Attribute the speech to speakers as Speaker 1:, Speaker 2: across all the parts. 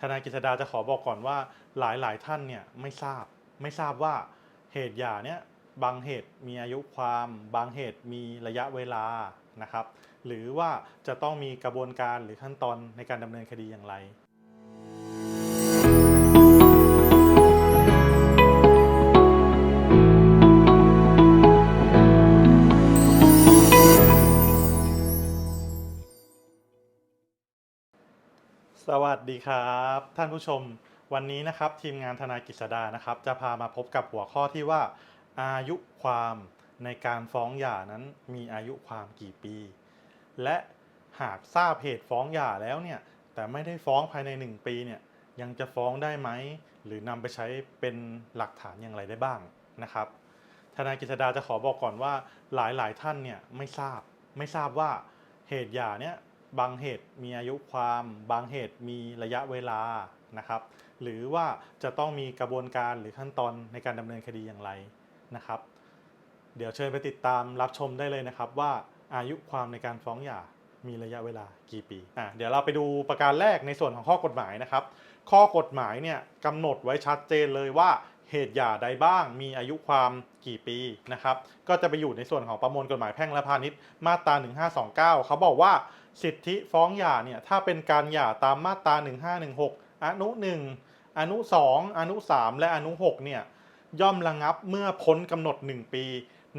Speaker 1: ทนายกฤษดาจะขอบอกก่อนว่าหลายหลายๆท่านเนี่ยไม่ทราบไม่ทราบว่าเหตุหย่าเนี่ยบางเหตุมีอายุความ บางเหตุมีระยะเวลานะครับ หรือว่าจะต้องมีกระบวนการหรือขั้นตอนในการดำเนินคดีอย่างไร สวัสดีครับ ท่านผู้ชม วันนี้นะครับทีมงานทนายกฤษดานะครับ จะพามาพบกับหัวข้อที่ว่า อายุความในการฟ้องหย่านั้นมีอายุความกี่ปี และหากทราบเหตุฟ้องหย่าแล้วเนี่ยแต่ไม่ได้ฟ้องภายใน 1 ปีเนี่ยยังจะฟ้องได้ไหม หรือนำไปใช้เป็นหลักฐานอย่างไรได้บ้างนะครับทนายกฤษดาจะขอบอกก่อนว่าหลายหลายๆ ท่านเนี่ยไม่ทราบไม่ทราบว่าเหตุหย่าเนี่ย บางเหตุมีอายุความ บางเหตุมีระยะเวลานะครับ หรือว่าจะต้องมีกระบวนการหรือขั้นตอนในการดำเนินคดีอย่างไรนะครับ เดี๋ยวเชิญไปติดตามรับชมได้เลยนะครับ ว่าอายุความในการฟ้องหย่ามีระยะเวลากี่ปีอะเดี๋ยวเราไปดูประการแรกในส่วนของข้อกฎหมายนะครับ ข้อกฎหมายเนี่ยกำหนดไว้ชัดเจนเลยว่าเหตุหย่าใดบ้าง มีอายุความกี่ปีนะครับ ก็จะไปอยู่ในส่วนของประมวลกฎหมายแพ่งและพาณิชย์มาตรา 1529 เขาบอกว่า สิทธิฟ้องหย่าเนี่ยถ้าเป็นการหย่าตามมาตรา 1516 อนุ 1 อนุ 2 อนุ 3 และอนุ 6 เนี่ยย่อมระงับเมื่อพ้นกำหนด 1 ปี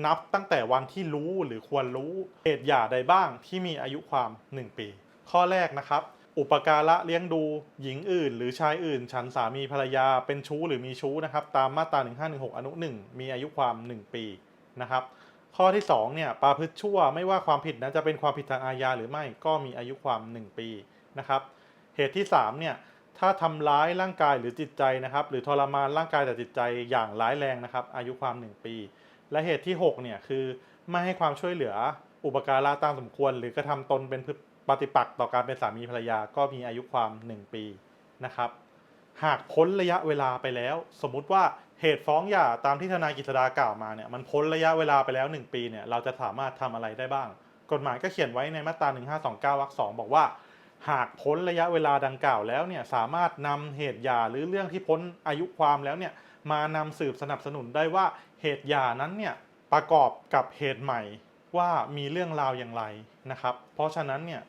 Speaker 1: นับตั้งแต่วันที่รู้หรือควรรู้เหตุหย่าใดบ้างที่มีอายุความ 1 ปี ข้อแรกนะครับ อุปการะเลี้ยงดูหญิงอื่น หรือชายอื่น ฉันสามีภรรยาเป็นชู้หรือมีชู้นะครับ ตามมาตรา 1516 อนุ 1 มีอายุความ 1 ปีนะครับ ข้อที่2เนี่ยประพฤติชั่วไม่ว่าความผิดนั้นจะเป็นความผิดทางอาญาหรือไม่ก็มีอายุความ 1 ปีนะครับเหตุที่3เนี่ยถ้าทำร้ายร่างกายหรือจิตใจนะครับ หรือทรมานร่างกายแต่จิตใจอย่างร้ายแรงนะครับ อายุความ 1 ปี และเหตุที่6เนี่ยคือไม่ให้ความช่วยเหลืออุปการะตามสมควร หรือกระทำตนเป็นปฏิปักษ์ต่อการเป็นสามีภรรยาก็มีอายุความ 1 ปีนะครับ หากพ้นระยะเวลาไปแล้ว สมมุติว่า เหตุฟ้องหย่าตามที่ทนายกฤษดากล่าวมาเนี่ยมันพ้นระยะเวลาไปแล้ว 1 ปีเนี่ยเราจะสามารถทำอะไรได้บ้าง กฎหมายก็เขียนไว้ในมาตรา 1529วรรคสองบอกว่า หากพ้นระยะเวลาดังกล่าวแล้วเนี่ยสามารถนำเหตุหย่าหรือเรื่องที่พ้นอายุความแล้วเนี่ยมานำสืบสนับสนุนได้ว่าเหตุหย่านั้นเนี่ยประกอบกับเหตุใหม่ว่ามีเรื่องราวอย่างไรนะครับ เพราะฉะนั้นเนี่ย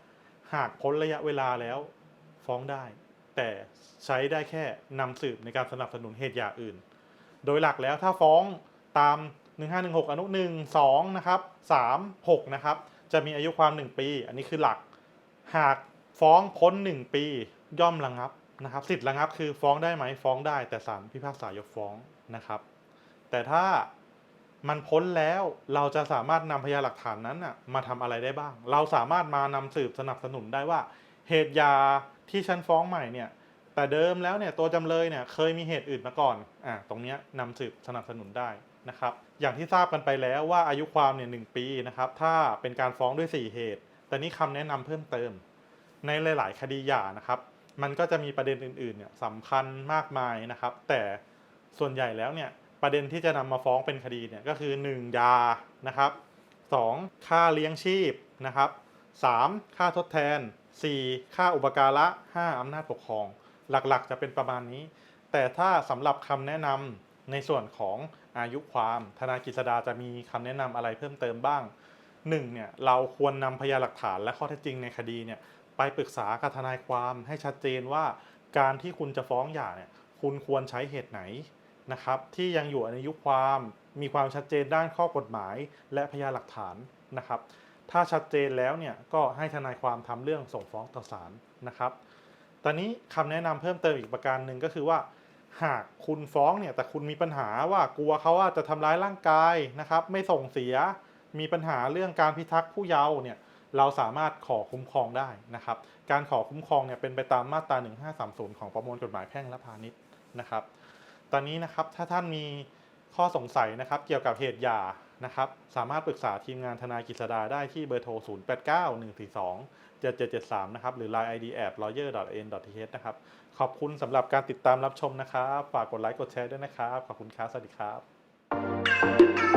Speaker 1: หากพ้นระยะเวลาแล้วฟ้องได้ แต่ใช้ได้แค่นำสืบในการสนับสนุนเหตุหย่าอื่น โดยหลักแล้วถ้าฟ้องตาม 1516 อนุ 1 2 นะครับ 3 6 นะครับ จะมีอายุความ 1 ปี อันนี้คือหลัก หากฟ้องพ้น 1 ปีย่อมระงับนะครับสิทธิ์ระงับคือฟ้องได้ไหมฟ้องได้ แต่ศาลพิพากษายกฟ้องนะครับ แต่ถ้ามันพ้นแล้วเราจะสามารถนำพยานหลักฐานนั้นน่ะมาทำอะไรได้บ้าง เราสามารถมานำสืบสนับสนุนได้ว่า เหตุยาที่ฉันฟ้องใหม่เนี่ย แต่เดิมแล้วเนี่ยตัวจำเลยเนี่ยเคยมีเหตุอื่นมาก่อนอ่าตรงเนี้ยนำสืบสนับสนุนได้นะครับอย่างที่ทราบกันไปแล้วว่าอายุความเนี่ยหปีนะครับถ้าเป็นการฟ้องด้วย 4 เหตุ แต่นี้คำแนะนำเพิ่มเติม ในหลาย ๆ คดีหย่านะครับ มันก็จะมีประเด็นอื่น ๆ เนี่ยสำคัญมากมายนะครับ แต่ส่วนใหญ่แล้วเนี่ยประเด็นที่จะนำมาฟ้องเป็นคดีเนี่ยก็คือ 1 ยานะครับ 2. ค่าเลี้ยงชีพนะครับ 3. ค่าทดแทน 4. ค่าอุปการะ 5. อำนาจปกครอง หลักๆ จะเป็นประมาณนี้ แต่ถ้าสำหรับคำแนะนำในส่วนของอายุความธนายกฤษดาจะมีคำแนะนำอะไรเพิ่มเติมบ้างหนึ่งเนี่ยเราควรนำพยานหลักฐานและข้อเท็จจริงในคดีเนี่ยไปปรึกษากับทนายความให้ชัดเจนว่าการที่คุณจะฟ้องหย่าเนี่ยคุณควรใช้เหตุไหนนะครับที่ยังอยู่ในอายุความมีความชัดเจนด้านข้อกฎหมาย และพยานหลักฐานนะครับ ถ้าชัดเจนแล้วเนี่ยก็ให้ทนายความทำเรื่องส่งฟ้องต่อศาลนะครับ ตอนนี้คำแนะนำเพิ่มเติมอีกประการหนึ่งก็คือว่า หากคุณฟ้องเนี่ยแต่คุณมีปัญหาว่ากลัวเขาว่าจะทำร้ายร่างกายนะครับ ไม่ส่งเสียมีปัญหาเรื่องการพิทักษ์ผู้เยาว์เนี่ยเราสามารถขอคุ้มครองได้นะครับ การขอคุ้มครองเนี่ยเป็นไปตามมาตรา 1530 ของประมวลกฎหมายแพ่งและพาณิชย์นะครับ ตอนนี้นะครับถ้าท่านมีข้อสงสัยนะครับ เกี่ยวกับเหตุหย่า นะครับ สามารถปรึกษาทีมงานทนายกิษดาได้ที่เบอร์โทร 089142 7773 นะครับ หรือ Line ID at lawyer.n.th นะครับ ขอบคุณสำหรับการติดตามรับชมนะครับ ฝากกดไลค์กดแชร์ด้วยนะครับ ขอบคุณครับ สวัสดีครับ